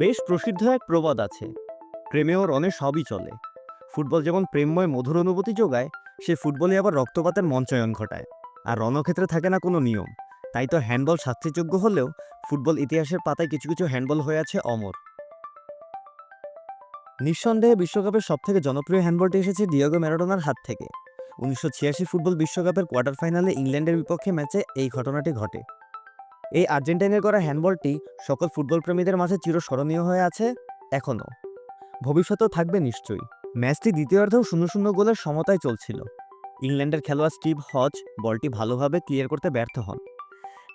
বেশ প্রসিদ্ধ এক প্রবাদ আছে। প্রেমে ও রনে সবই চলে। ফুটবল যেমন প্রেমময় মধুর অনুভূতি যোগায়, সে ফুটবলে আবার রক্তপাতের মঞ্চায়ন ঘটায়। আর রণক্ষেত্রে থাকে না কোনো নিয়ম। তাই তো হ্যান্ডবল শাস্তিযোগ্য হলেও ফুটবল ইতিহাসের পাতায় কিছু কিছু হ্যান্ডবল হয়ে আছে অমর। নিঃসন্দেহে বিশ্বকাপের সবথেকে জনপ্রিয় হ্যান্ডবলটি এসেছে ডিয়াগো ম্যারাডোনার হাত থেকে। উনিশশো ছিয়াশি ফুটবল বিশ্বকাপের কোয়ার্টার ফাইনালে ইংল্যান্ডের বিপক্ষে ম্যাচে এই ঘটনাটি ঘটে। এই আর্জেন্টাইনের করা হ্যান্ডবলটি সকল ফুটবল প্রেমীদের মাঝে চিরস্মরণীয় হয়ে আছে এখনও। ভবিষ্যতেও থাকবে নিশ্চয়ই। ম্যাচটি দ্বিতীয়ার্ধেও শূন্য শূন্য গোলের সমতায় চলছিল। ইংল্যান্ডের খেলোয়াড় স্টিভ হজ বলটি ভালোভাবে ক্লিয়ার করতে ব্যর্থ হন।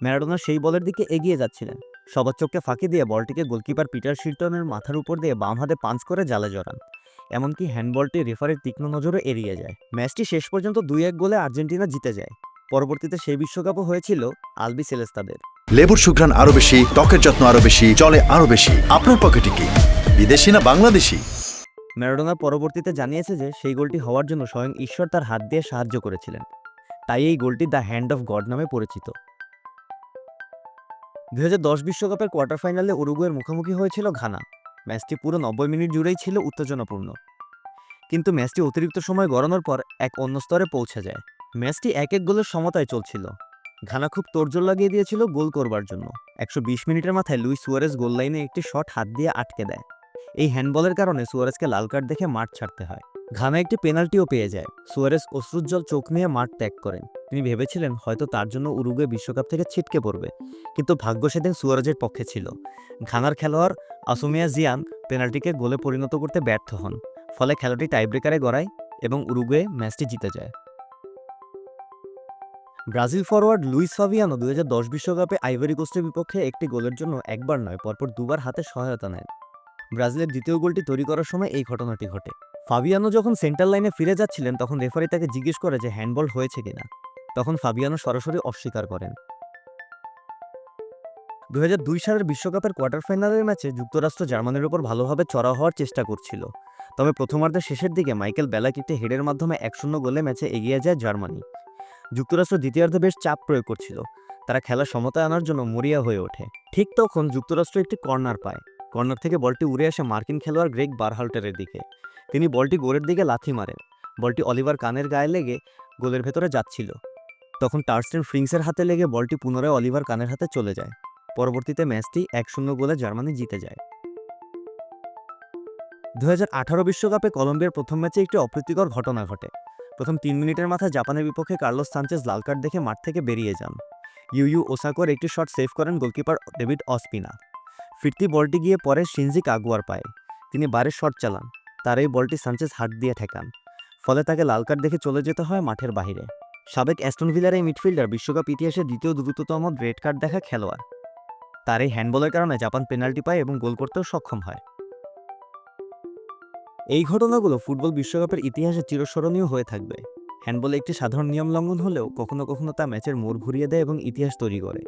ম্যারাডোনা সেই বলের দিকে এগিয়ে যাচ্ছিলেন। সবার চোখকে ফাঁকি দিয়ে বলটিকে গোলকিপার পিটার শিল্টনের মাথার উপর দিয়ে বাম হাতে পাঞ্চ করে জালে জড়ান। এমনকি হ্যান্ডবলটি রেফারের তীক্ষ্ণ নজরে এড়িয়ে যায়। ম্যাচটি শেষ পর্যন্ত দুই এক গোলে আর্জেন্টিনা জিতে যায়। পরবর্তীতে সেই বিশ্বকাপও হয়েছিল আলবি সেলেস্তাদের। লেবুর সুঘ্রাণ আরও বেশি ত্বকের যত্ন আরও বেশি চলে আরও বেশি। আপনার পকেটে কি? বিদেশি না বাংলাদেশি? ম্যারাডোনা পরবর্তীতে জানিয়েছে যে সেই গোলটি হওয়ার জন্য স্বয়ং ঈশ্বর তার হাত দিয়ে সাহায্য করেছিলেন। তাই এই গোলটি দ্য হ্যান্ড অফ গড নামে পরিচিত। দুই বিশ্বকাপের কোয়ার্টার ফাইনালে উরুগুয়ের মুখোমুখি হয়েছিল ঘানা। ম্যাচটি পুরো নব্বই মিনিট জুড়েই ছিল উত্তেজনাপূর্ণ। কিন্তু ম্যাচটি অতিরিক্ত সময় গড়ানোর পর এক অন্য স্তরে পৌঁছে যায়। ম্যাচটি এক এক গোলের সমতায় চলছিল। ঘানা খুব তোড়জোড় লাগিয়ে দিয়েছিল গোল করবার জন্য। একশো বিশ মিনিটের মাথায় লুই সুয়ারেস গোল লাইনে একটি শট হাত দিয়ে আটকে দেয়। এই হ্যান্ডবলের কারণে সুয়ারেসকে লাল কার্ড দেখে মাঠ ছাড়তে হয়। ঘানা একটি পেনাল্টিও পেয়ে যায়। সুয়ারেস অশ্রুজ্জ্বল চোখ নিয়ে মাঠ ত্যাগ করেন। তিনি ভেবেছিলেন হয়তো তার জন্য উরুগুয়ে বিশ্বকাপ থেকে ছিটকে পড়বে। কিন্তু ভাগ্য সেদিন সুয়ারেজের পক্ষে ছিল। ঘানার খেলোয়াড় আসুমিয়া জিয়ান পেনাল্টিকে গোলে পরিণত করতে ব্যর্থ হন। ফলে খেলাটি টাইব্রেকারে গড়ায় এবং উরুগুয়ে ম্যাচটি জিতে যায়। ব্রাজিল ফরওয়ার্ড লুইস ফাবিয়ানো দুই বিশ্বকাপে আইভরি কোস্টের বিপক্ষে একটি গোলের জন্য একবার নয়, পরপর দুবার হাতে সহায়তা নেন। ব্রাজিলের দ্বিতীয় গোলটি তৈরি করার সময় এই ঘটনাটি ঘটে। ফাবিয়ানো যখন সেন্টার লাইনে ফিরে যাচ্ছিলেন, তখন রেফারি তাকে জিজ্ঞেস করে যে হ্যান্ডবল হয়েছে কিনা। তখন ফাবিয়ানো সরাসরি অস্বীকার করেন। দু হাজার দুই সালের বিশ্বকাপের কোয়ার্টার ফাইনালের ম্যাচে যুক্তরাষ্ট্র জার্মানির উপর ভালোভাবে চড়া হওয়ার চেষ্টা করছিল। তবে প্রথমার্ধের শেষের দিকে মাইকেল বেলাক একটি হেডের মাধ্যমে এক শূন্য গোলে ম্যাচে এগিয়ে যায় জার্মানি। যুক্তরাষ্ট্র দ্বিতীয়ার্ধে বেশ চাপ প্রয়োগ করছিল। তারা খেলা সমতায় আনার জন্য মরিয়া হয়ে ওঠে। ঠিক তখন যুক্তরাষ্ট্র একটি কর্নার পায়। কর্নার থেকে বলটি উড়ে আসে মার্কিন খেলোয়াড় গ্রেগ বারহাল্টারের দিকে। তিনি বলটি গোলের দিকে লাথি মারেন। বলটি অলিভার কানের গায়ে লেগে গোলের ভেতরে যাচ্ছিল। তখন টার্স্টেন ফ্রিংসের হাতে লেগে বলটি পুনরায় অলিভার কানের হাতে চলে যায়। পরবর্তীতে ম্যাচটি এক শূন্য গোলে জার্মানি জিতে যায়। দু বিশ্বকাপে কলম্বিয়ার প্রথম ম্যাচে একটি অপ্রীতিকর ঘটনা ঘটে। প্রথম তিন মিনিটের মাথায় জাপানের বিপক্ষে কার্লোস সানচেজ লাল কার্ড দেখে মাঠ থেকে বেরিয়ে যান। ইউ ইউ ওসাকোর একটি শট সেভ করেন গোলকিপার ডেভিড অসপিনা। ফিরতি বলটি গিয়ে পরে সিনজি কাগুয়ার পায়। তিনি বারের শট চালান, তার এই বলটি সানচেজ হাত দিয়ে ঠেকান। ফলে তাকে লাল কার্ড দেখে চলে যেতে হয় মাঠের বাহিরে। সাবেক অ্যাস্টন ভিলার এই মিডফিল্ডার বিশ্বকাপ ইতিহাসে দ্বিতীয় দ্রুততম রেড কার্ড দেখা খেলোয়াড়। তার এই হ্যান্ডবলের কারণে জাপান পেনাল্টি পায় এবং গোল করতেও সক্ষম হয়। এই ঘটনাগুলো ফুটবল বিশ্বকাপের ইতিহাসে চিরস্মরণীয় হয়ে থাকবে। হ্যান্ডবলে একটি সাধারণ নিয়ম লঙ্ঘন হলেও কখনো কখনো তা ম্যাচের মোড় ঘুরিয়ে দেয় এবং ইতিহাস তৈরি করে।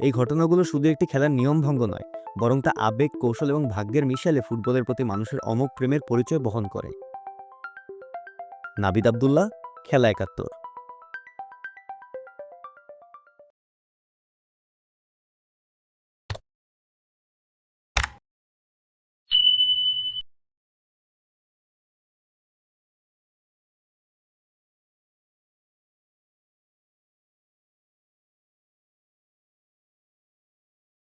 এই ঘটনাগুলো শুধু একটি খেলার নিয়ম ভঙ্গ নয়, বরং তা আবেগ, কৌশল এবং ভাগ্যের মিশালে ফুটবলের প্রতি মানুষের অমোক প্রেমের পরিচয় বহন করে। নাবিদ আবদুল্লাহ, খেলা একাত্তর।